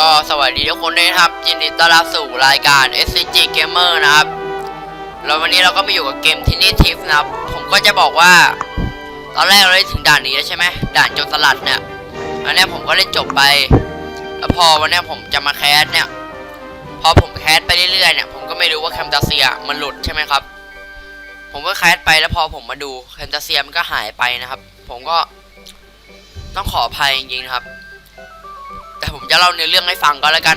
ก็สวัสดีทุกคนด้วยนะครับยินดีต้อนรับสู่รายการ SCG Gamer นะครับแล้ววันนี้เราก็มาอยู่กับเกมที่นี่ทิฟนะครับ ผมก็จะบอกว่า ตอนแรกเราได้ถึงด่านนี้แล้วใช่ไหมด่านโจรสลัดเนี่ยวเนี่ยผมก็เล่นจบไป แล้วพอวันนี้ผมจะมาแคสเนี่ย พอผมแคสไปเรื่อยๆเนี่ยผมก็ไม่รู้ว่าแคมตาเซียมันหลุดใช่ไหมครับ ผมก็แคสไปแล้วพอผมมาดูแคมตาเซียมันก็หายไปนะครับ ผมก็ต้องขออภัยจริงๆนะครับ แต่ผมจะเล่าเนื้อเรื่องให้ฟังก็แล้วกัน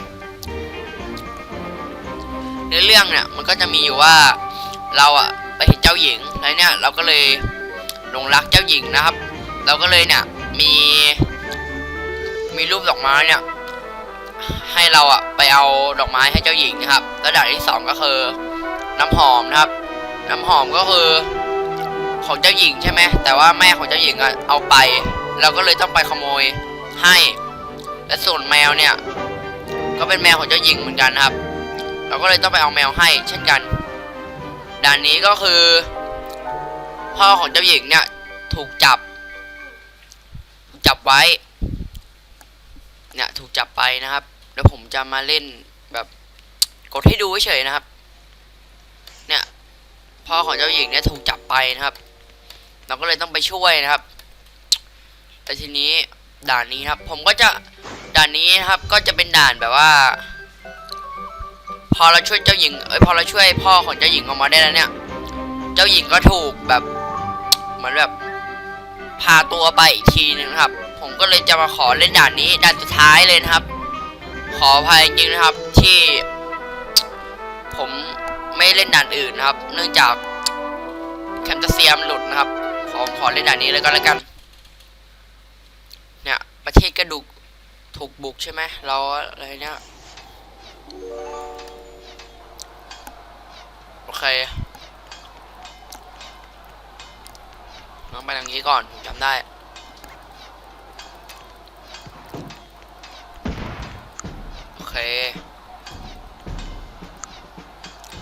เนื้อเรื่องเนี่ยมันก็จะมีอยู่ว่าเราอะไปเห็นเจ้าหญิงแล้วเนี่ยเราก็เลยหลงรักเจ้าหญิงนะครับ เราก็เลยเนี่ยมีมีรูปดอกไม้เนี่ยให้เราอะไปเอาดอกไม้ให้เจ้าหญิงนะครับแล้วด่านที่สองก็คือน้ำหอมนะครับ น้ำหอมก็คือของเจ้าหญิงใช่ไหมแต่ว่าแม่ของเจ้าหญิงอะเอาไป เราก็เลยต้องไปขโมยให้ และส่วนแมวเนี่ย ก็เป็นแมวของเจ้าหญิงเหมือนกันนะครับ เราก็เลยต้องไปเอาแมวให้เช่นกัน ด่านนี้ก็คือ พ่อของเจ้าหญิงเนี่ยถูกจับ จับไว้ เนี่ยถูกจับไปนะครับเดี๋ยวผมจะมาเล่นแบบกดให้ดูเฉยนะครับ เนี่ยพ่อของเจ้าหญิงเนี่ยถูกจับไปนะครับ เราก็เลยต้องไปช่วยนะครับแต่ทีนี้ด่านนี้ครับ ผมก็จะ ด่านนี้ครับก็จะเป็นด่านแบบว่า พอเราช่วยเจ้าหญิงเอ้ยพอเราช่วยพ่อของเจ้าหญิงออกมาได้แล้วเนี่ย เจ้าหญิงก็ถูกแบบเหมือนแบบพาตัวไปอีกทีหนึงครับ ผมก็เลยจะมาขอเล่นด่านนี้ด่านสุดท้ายเลยนะครับ ขออภัยจริงนะครับที่ ผมไม่เล่นด่านอื่นนะครับ เนื่องจากแคมตเซียมหลุดนะครับขอขอเล่นด่านนี้เลยก็แล้วกัน เนี่ยประเทศกระดูก ถูกบุกใช่ไหมเราอะไรเนี่ยโอเคน้องไปทางนี้ก่อนผมจำได้โอเค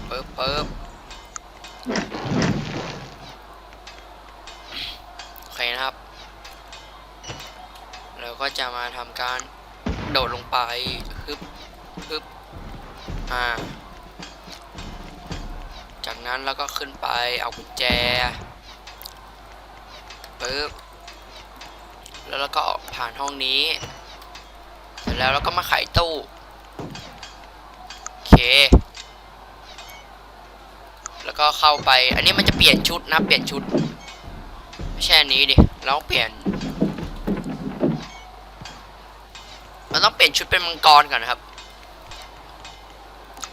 ปึ๊บปึ๊บโอเคนะครับ เราก็จะมาทำการ โดดลงไปฮึบฮึบอ่า จากนั้นเราก็ขึ้นไปเอากุญแจปึ๊บแล้วเราก็ออกผ่านห้องนี้ เสร็จแล้วเราก็มาไขตู้โอเค แล้วก็เข้าไป อันนี้มันจะเปลี่ยนชุดนะ เปลี่ยนชุด ไม่ใช่อันนี้ดิ เราเปลี่ยน เราต้องเปลี่ยนชุดเป็นมังกรก่อนนะครับ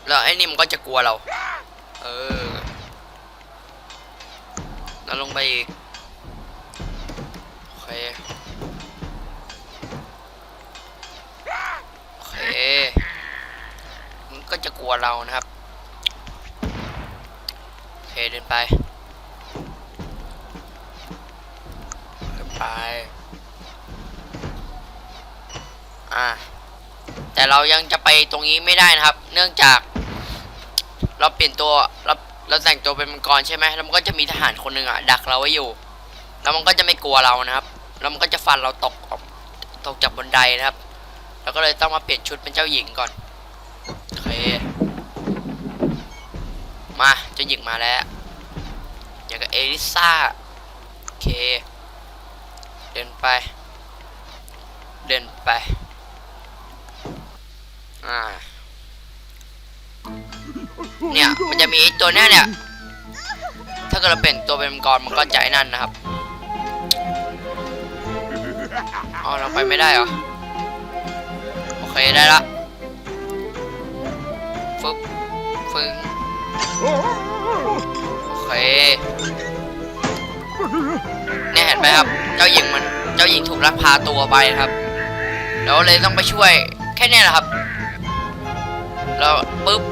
แล้วไอ้นี่มันก็จะกลัวเรา เออแล้วลงไปอีกโอเคโอเคมันก็จะกลัวเรานะครับโอเคเดินไปเดินไป อ่า แต่เรายังจะไปตรงนี้ไม่ได้นะครับ เนื่องจาก เราเปลี่ยนตัวเราเราแต่งตัวเป็นมังกรใช่ไหมแล้วมันก็จะมีทหารคนหนึ่งอะดักเราไว้อยู่ แล้วมันก็จะไม่กลัวเรานะครับ แล้วมันก็จะฟันเราตกออกตกจากบนไดนะครับ แล้วก็เลยต้องมาเปลี่ยนชุดเป็นเจ้าหญิงก่อนโอเคมาเจ้าหญิงมาแล้วอย่างกับเอลิซาโอเค เดินไป เดินไป อ่า เนี่ยมันจะมีตัวเนี้ยเนี่ย ถ้าเกิดเราเปลี่ยนตัวเป็นมังกรมันก็จะไอ้นั่นนะครับอ๋อเราไปไม่ได้เหรอ โอเคได้ละฟึบฟึงโอเคเนี่ยเห็นไหมครับ เจ้าหญิงมัน เจ้าหญิงถูกลักพาตัวไปนะครับ แล้วเลยต้องไปช่วย แค่เนี้ยแหละครับ แล้วปุ๊บ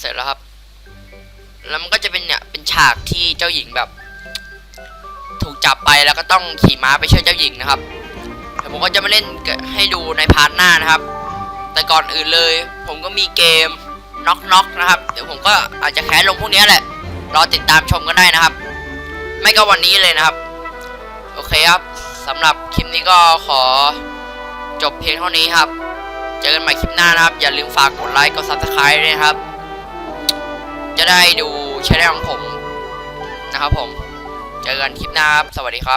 เสร็จแล้วครับ แล้วมันก็จะเป็นเนี่ย เป็นฉากที่เจ้าหญิงแบบ ถูกจับไปแล้วก็ต้องขี่ม้าไปช่วยเจ้าหญิงนะครับแต่ผมก็จะมาเล่นให้ดูในพาร์ทหน้านะครับ แต่ก่อนอื่นเลย ผมก็มีเกมน็อกน็อกนะครับ เดี๋ยวผมก็อาจจะแคสลงพวกนี้แหละ รอติดตามชมกันได้นะครับ ไม่ก็วันนี้เลยนะครับ โอเคครับสสำหรับคลิปนี้ก็ขอ จบเพียงเท่านี้ครับ เจอกันใหม่คลิปหน้านะครับ อย่าลืมฝากกดไลค์กด subscribe ด้วยนะครับ จะได้ดูช่องของผมนะครับผม เจอกันคลิปหน้าครับ สวัสดีครับ